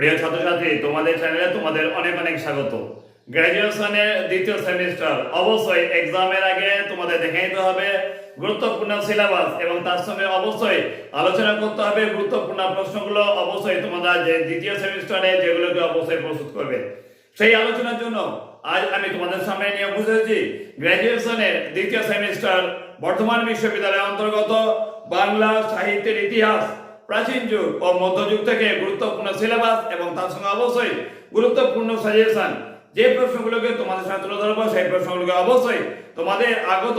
প্রিয় ছাত্রছাত্রী, তোমাদের চ্যানেলে তোমাদের অনেক অনেক স্বাগত। গ্র্যাজুয়েশনের দ্বিতীয় সেমিস্টার অবশ্যই এক্সামের আগে তোমাদের দেখে নিতে হবে গুরুত্বপূর্ণ সিলেবাস এবং তার সঙ্গে অবশ্যই আলোচনা করতে হবে গুরুত্বপূর্ণ প্রশ্নগুলো। অবশ্যই তোমরা যে দ্বিতীয় সেমিস্টারে যেগুলোকে অবশ্যই প্রস্তুত করবে। সেই আলোচনার জন্য আজ আমি তোমাদের সামনে নিয়ে বুঝেছি গ্র্যাজুয়েশনের দ্বিতীয় সেমিস্টার বর্ধমান বিশ্ববিদ্যালয়ের অন্তর্গত বাংলা সাহিত্যের ইতিহাস। প্রাচীন যুগ ও মধ্যযুগ থেকে গুরুত্বপূর্ণ সিলেবাস এবং তার সঙ্গে অবশ্যই গুরুত্বপূর্ণ সাজেশন যে প্রশ্নগুলোকে তোমাদের সাথে তুলে ধরবো, সেই প্রশ্নগুলোকে অবশ্যই তোমাদের আগত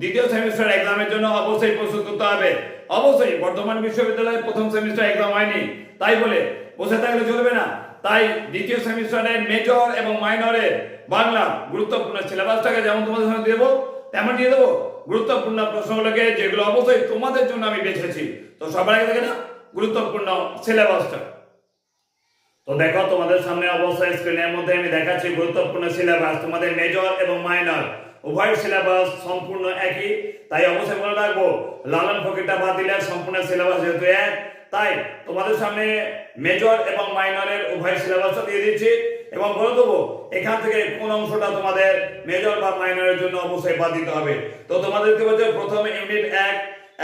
দ্বিতীয় সেমিস্টার এক্সামের জন্য অবশ্যই প্রস্তুত করতে হবে। অবশ্যই বর্তমান বিশ্ববিদ্যালয়ে প্রথম সেমিস্টার এক্সাম হয়নি। তাই বলে বসে থাকলে চলবে না। তাই দ্বিতীয় সেমিস্টারের মেজর এবং মাইনরের বাংলা গুরুত্বপূর্ণ সিলেবাসটাকে যেমন তোমাদের সামনে দেবো, তেমন দিয়ে দেবো। গুরুত্বপূর্ণ প্রশ্নগুলোকে যেগুলো অবশ্যই তোমাদের জন্য আমি বেছেছি তো সবার আগে না গুরুত্বপূর্ণ সিলেবাসটা তো দেখো, তোমাদের সামনে অবশ্যই স্ক্রিনের মধ্যে আমি দেখাচ্ছি গুরুত্বপূর্ণ সিলেবাস তোমাদের মেজর এবং মাইনর উভয় সিলেবাস সম্পূর্ণ একই, তাই অবশ্যই মনে রাখব, লালন ফকিরটা বাদ দিলে সম্পূর্ণ সিলেবাস যেহেতু এক, তাই তোমাদের সামনে মেজর এবং মাইনরের উভয় সিলেবাসটা দিয়ে দিচ্ছি এবং বলে দেবো, এখান থেকে কোন অংশটা তোমাদের মেজর বা মাইনরের জন্য অবশ্যই বাদ দিতে হবে। তো তোমাদের কি বলছে, প্রথম ইউনিট এক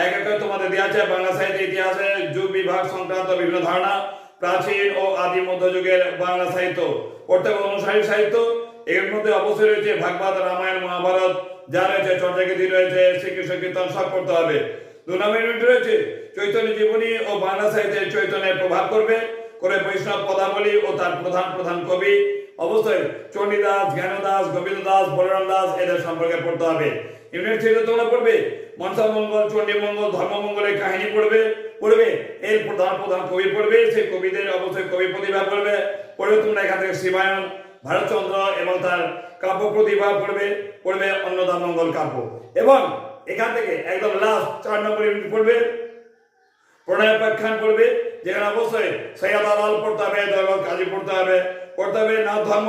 এক এক তোমাদের দেওয়া আছে, বাংলা সাহিত্য ইতিহাসে যুগ, বিভাগ, সংক্রান্ত বিভিন্ন ধারণা, প্রাচীন ও আদি মধ্যযুগের বাংলা সাহিত্য। হবে অনুসারী সাহিত্য, এর মধ্যে অবশ্যই রয়েছে ভাগবত, রামায়ণ, মহাভারত, যা রয়েছে চর্যাগীতি রয়েছে, শ্রীকৃষ্ণ কীর্তন সব পড়তে হবে। দু নম্বর রয়েছে, চৈতন্য জীবনী ও বাংলা সাহিত্যের চৈতন্যের প্রভাব করবে, করে বৈষ্ণব পদাবলী ও তার প্রধান প্রধান কবি। অবশ্যই চণ্ডীদাস, জ্ঞানদাস গোবিন্দ দাস বলরাম দাস এদের সম্পর্কে পড়তে হবে। ইউনিট থ্রিতে তোমরা পড়বে মনসা মঙ্গল চণ্ডী মঙ্গল ধর্মমঙ্গলের কাহিনী পড়বে পড়বে, এর প্রধান প্রধান কবি পড়বে, সেই কবিদের অবশ্যই কবি প্রতিভা পড়বে পড়বে তোমরা এখান থেকে শিবায়ন ভারতচন্দ্র এবং তার কাব্য প্রতিভা পড়বে পড়বে অন্নদা মঙ্গল কাব্য। এবং এখান থেকে একদম লাস্ট চার নম্বর ইউনিট পড়বে, প্রণয় পাখ্যান পড়বে, যেখানে অবশ্যই সৈয়দ আলাল পড়তে হবে দয়াল কাজী পড়তে হবে পড়তে হবে নাথ ধর্ম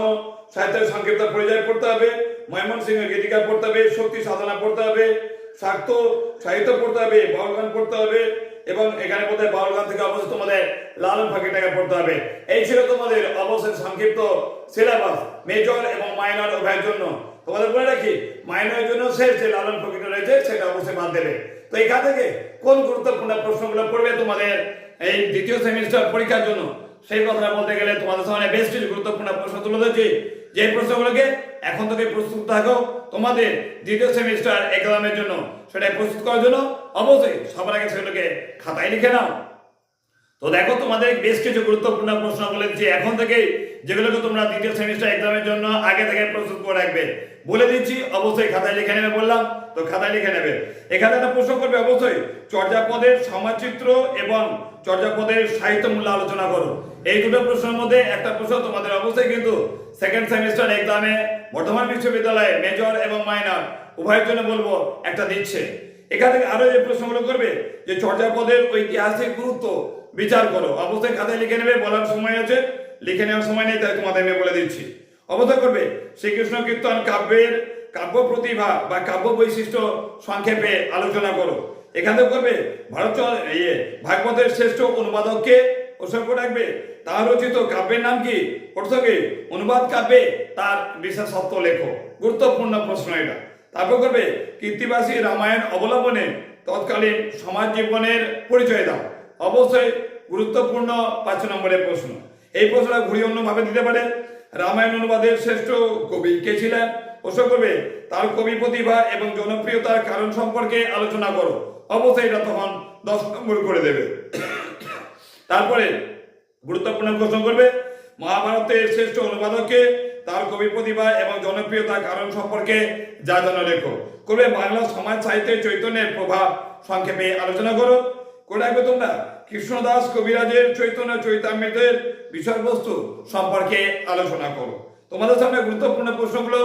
সাহিত্যের সংক্ষিপ্ত পরিচয় পড়তে হবে ময়মন সিংহ গীতিকা পড়তে হবে, শক্তি সাধনা পড়তে হবে শাক্ত সাহিত্য পড়তে হবে, বাউল গান পড়তে হবে, এবং এখানে হবে বাউল গান থেকে অবশ্যই তোমাদের লালন ফাঁকিটাকে পড়তে হবে। এই ছিল তোমাদের অবশ্যই সংক্ষিপ্ত সিলেবাস মেজর এবং মাইনর উভয়ের জন্য। তোমাদের বলে রাখি মাইনরের জন্য শেষ যে লালন ফকিরটা রয়েছে, সেটা অবশ্যই বাদ দেবে। তো এখান থেকে কোন গুরুত্বপূর্ণ প্রশ্নগুলো পড়বে তোমাদের এই দ্বিতীয় সেমিস্টার পরীক্ষার জন্য? সেই কথাটা বলতে গেলে তোমাদের সামনে বেশ কিছু গুরুত্বপূর্ণ প্রশ্ন তুলে ধরছি। যে প্রশ্নগুলোকে এখন থেকে প্রস্তুত থাকো তোমাদের দ্বিতীয় সেমিস্টার এক্সামের জন্য। সেটাই প্রস্তুত করার জন্য অবশ্যই সবার আগে সেগুলোকে খাতায় লিখে নাও। তো দেখো তোমাদের বেশ কিছু গুরুত্বপূর্ণ প্রশ্ন বলে দিচ্ছি। এখন থেকেই যেগুলোকে তোমরা দ্বিতীয় সেমিস্টার এক্সামের জন্য আগে থেকে প্রস্তুত করে রাখবে। বলে দিচ্ছি, অবশ্যই খাতায় লিখে নেবে বললাম, তো খাতায় লিখে নেবে। এখানে একটা প্রশ্ন করবে, অবশ্যই চর্যাপদের সমাজচিত্র এবং চর্যাপদের সাহিত্য মূল্য আলোচনা করো। এই দুটো প্রশ্নের মধ্যে একটা প্রশ্ন তোমাদের অবশ্যই কিন্তু সেকেন্ড সেমিস্টার এক্সামে বর্ধমান বিশ্ববিদ্যালয়ে মেজর এবং মাইনর উভয়ের জন্য বলব একটা দিচ্ছে এখান থেকে আরও যে প্রশ্নগুলো করবে, যে চর্যাপদের ঐতিহাসিক গুরুত্ব বিচার করো। অবশ্যই খাতায় লিখে নেবে, বলার সময় আছে। লিখে নেওয়ার সময় নেই, তাই তোমাদের আমি বলে দিচ্ছি। অবশ্যই করবে, শ্রীকৃষ্ণ কীর্তন কাব্যের কাব্য প্রতিভা বা কাব্য বৈশিষ্ট্য সংক্ষেপে আলোচনা করো। এখানে করবে, ভারত ইয়ে ভাগবতের শ্রেষ্ঠ অনুবাদককে প্রসঙ্গ রাখবে তার রচিত কাব্যের নাম কি? প্রসঙ্গে অনুবাদ কাব্যে তার বিশেষত্ব লেখো। গুরুত্বপূর্ণ প্রশ্ন এটা। তারপর করবে, কীর্তিবাসী রামায়ণ অবলম্বনে তৎকালীন সমাজ জীবনের পরিচয় দাও। অবশ্যই গুরুত্বপূর্ণ পাঁচ নম্বরের প্রশ্ন। এই প্রশ্নটা ঘুরিয়ে অন্যভাবে দিতে পারে। রামায়ণ অনুবাদের শ্রেষ্ঠ কবি কে ছিলেন? প্রশ্ন করবে, তার কবি প্রতিভা এবং জনপ্রিয়তার কারণ সম্পর্কে আলোচনা করো। অবশ্যই এটা তখন দশ নম্বর করে দেবে। তারপরে গুরুত্বপূর্ণ প্রশ্ন করবে, মহাভারতের শ্রেষ্ঠ অনুবাদককে তার কবি প্রতিভা এবং জনপ্রিয়তার কারণ সম্পর্কে যা যেন লেখো। করবে বাংলা সমাজ সাহিত্যের চৈতন্যের প্রভাব সংক্ষেপে আলোচনা করো। করে রাখবে তোমরা কৃষ্ণদাস কবিরাজের চৈতন্য চৈতামৃতের বিষয়বস্তু সম্পর্কে আলোচনা করো। তোমাদের সামনে গুরুত্বপূর্ণ প্রশ্নগুলো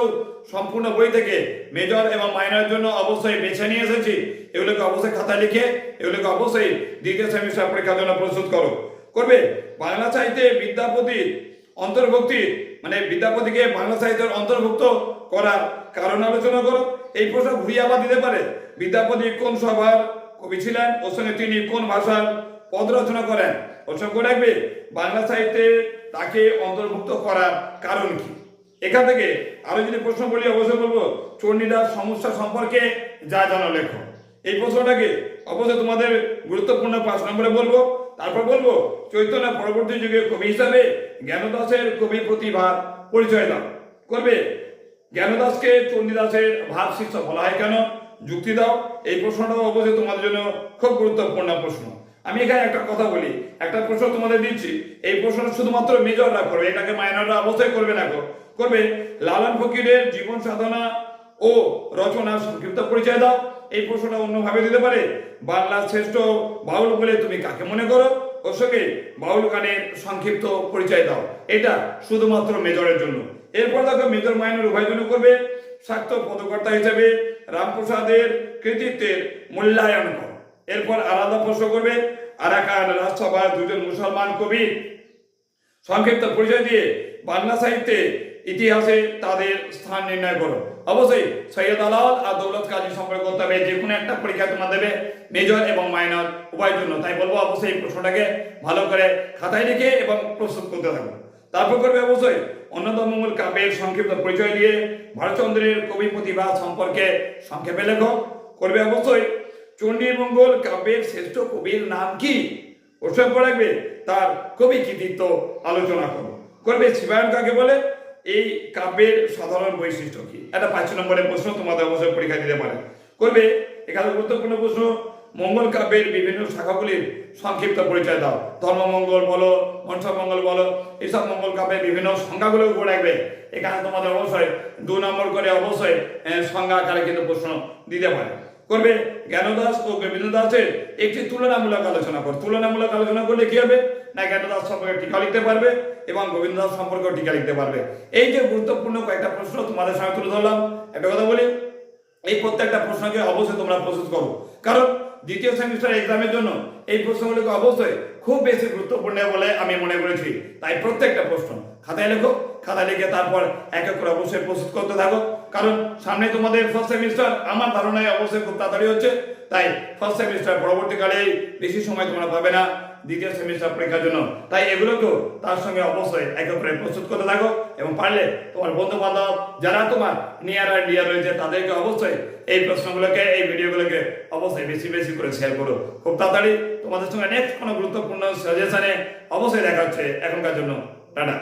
সম্পূর্ণ বই থেকে মেজর এবং মাইনরের জন্য অবশ্যই বেছে নিয়ে এসেছি। এগুলোকে অবশ্যই খাতা লিখে, এগুলোকে অবশ্যই দ্বিতীয় সেমিস্টার পরীক্ষার জন্য প্রস্তুত করো। করবে? বাংলা সাহিত্যে বিদ্যাপতি অন্তর্ভুক্তি মানে বিদ্যাপতিকে বাংলা সাহিত্যের অন্তর্ভুক্ত করার কারণ আলোচনা করো। এই প্রশ্ন ঘুরিয়ে আবার দিতে পারে। বিদ্যাপতি কোন সভার কবি ছিলেন? ওর সঙ্গে তিনি কোন ভাষার পদ রচনা করেন? অসংখ্য রাখবে বাংলা সাহিত্যে তাকে অন্তর্ভুক্ত করার কারণ কি? এখান থেকে আরও যদি প্রশ্ন বলি অবশ্যই বলব, চণ্ডীদাস সমস্যা সম্পর্কে যা জানো লেখো। এই প্রশ্নটাকে অবশ্যই তোমাদের গুরুত্বপূর্ণ পাঁচ নম্বরে বলব। তারপর বলব, চৈতন্য পরবর্তী যুগে কবি হিসাবে জ্ঞানদাসের কবি প্রতিভার পরিচয় দাও। করবে? জ্ঞানদাসকে চণ্ডীদাসের ভাব শিষ্য বলা হয় কেন? যুক্তি দাও। এই প্রশ্নটাও অবশ্যই তোমাদের জন্য খুব গুরুত্বপূর্ণ প্রশ্ন। আমি এখানে একটা কথা বলি। একটা প্রশ্ন তোমাদের দিচ্ছি। এই প্রশ্নটা শুধুমাত্র মেজররা করবে, এটাকে মাইনররা অবশ্যই করবে না। করবে, লালন ফকিরের জীবন সাধনা ও রচনা সংক্ষিপ্ত পরিচয় দাও। এই প্রশ্নটা অন্যভাবে দিতে পারে। বাংলার শ্রেষ্ঠ বাউল বলে তুমি কাকে মনে করো? ওর সঙ্গে বাউল গানের সংক্ষিপ্ত পরিচয় দাও। এটা শুধুমাত্র মেজরের জন্য। এরপর দেখো, মেজর মাইনর উভয় জন্য করবে। স্বাস্থ্য পদকর্তা হিসেবে রামপ্রসাদের কৃতিত্বের মূল্যায়ন করো। এরপর আলাদা প্রশ্ন করবে আরাকান রাজসভার দুজন মুসলমান কবি। সংক্ষিপ্ত পরিচয় দিয়ে বাংলা সাহিত্যে ইতিহাসে তাদের স্থান নির্ণয় করো অবশ্যই সৈয়দ আলাল আর দৌলত কাজী সম্পর্কে করতে হবে, যে কোনো একটা পরীক্ষা তোমার দেবে, মেজর এবং মাইনর, উভয়ের জন্য। তাই বলব অবশ্যই এই প্রশ্নটাকে ভালো করে খাতায় লিখে এবং প্রস্তুত করতে থাকো। তারপর করবে অবশ্যই অন্যতমঙ্গল কাব্যের সংক্ষিপ্ত পরিচয় দিয়ে ভারতচন্দ্রের কবি প্রতিভা সম্পর্কে সংক্ষেপে লেখো। করবে অবশ্যই চণ্ডীমঙ্গল কাব্যের শ্রেষ্ঠ কবির নাম কি? ওসব রাখবে, তার কবি কৃতিত্ব আলোচনা করো। করবে শিবায়ন কাকে বলে? এই কাব্যের সাধারণ বৈশিষ্ট্য কি? একটা পাঁচ নম্বরের প্রশ্ন তোমাদের অবশ্যই পরীক্ষা দিতে পারে। করবে, এখানে গুরুত্বপূর্ণ প্রশ্ন, মঙ্গল কাব্যের বিভিন্ন শাখাগুলির সংক্ষিপ্ত পরিচয় দাও। ধর্মমঙ্গল বলো, মনসামঙ্গল বলো, এইসব মঙ্গল কাব্যের বিভিন্ন সংজ্ঞাগুলো উপর রাখবে। এখানে তোমাদের অবশ্যই দু নম্বর করে অবশ্যই সংজ্ঞা আকারে কিন্তু প্রশ্ন দিতে পারে। করবে, জ্ঞানদাস ও গোবিন্দ দাসের একটি তুলনামূলক আলোচনা কর। তুলনামূলক আলোচনা করলে কি হবে? না, জ্ঞানদাস সম্পর্কে টিকা লিখতে পারবে এবং গোবিন্দ দাস সম্পর্কেও টিকা লিখতে পারবে। এই যে গুরুত্বপূর্ণ কয়েকটা প্রশ্ন তোমাদের সামনে তুলে ধরলাম, একটা কথা বলি, এই প্রত্যেকটা প্রশ্নকে অবশ্যই তোমরা প্রস্তুত করো। কারণ দ্বিতীয় সেমিস্টার এক্সামের জন্য এই প্রশ্নগুলিকে অবশ্যই খুব বেশি গুরুত্বপূর্ণ বলে আমি মনে করেছি। তাই প্রত্যেকটা প্রশ্ন খাতায় লেখো, খাতায় লিখে তারপর এক এক করে অবশ্যই প্রস্তুত করতে থাকো। কারণ সামনে তোমাদের ফার্স্ট সেমিস্টার আমার ধারণায় অবশ্যই খুব তাড়াতাড়ি হচ্ছে। তাই ফার্স্ট সেমিস্টার পরবর্তীকালে বেশি সময় তোমরা পাবে না, দ্বিতীয় সেমিস্টার পরীক্ষার জন্য। তাই এগুলোকেও তার সঙ্গে অবশ্যই এক এক করে প্রস্তুত করতে থাকো এবং পারলে তোমার বন্ধু বান্ধব যারা তোমার নিয়ার আর ডিয়ার রয়েছে, তাদেরকে অবশ্যই এই প্রশ্নগুলোকে, এই ভিডিওগুলোকে অবশ্যই বেশি বেশি করে শেয়ার করো। খুব তাড়াতাড়ি তোমাদের সঙ্গে নেক্সট কোনো গুরুত্বপূর্ণ সাজেশনে অবশ্যই দেখা হচ্ছে এখনকার জন্য। টাটা।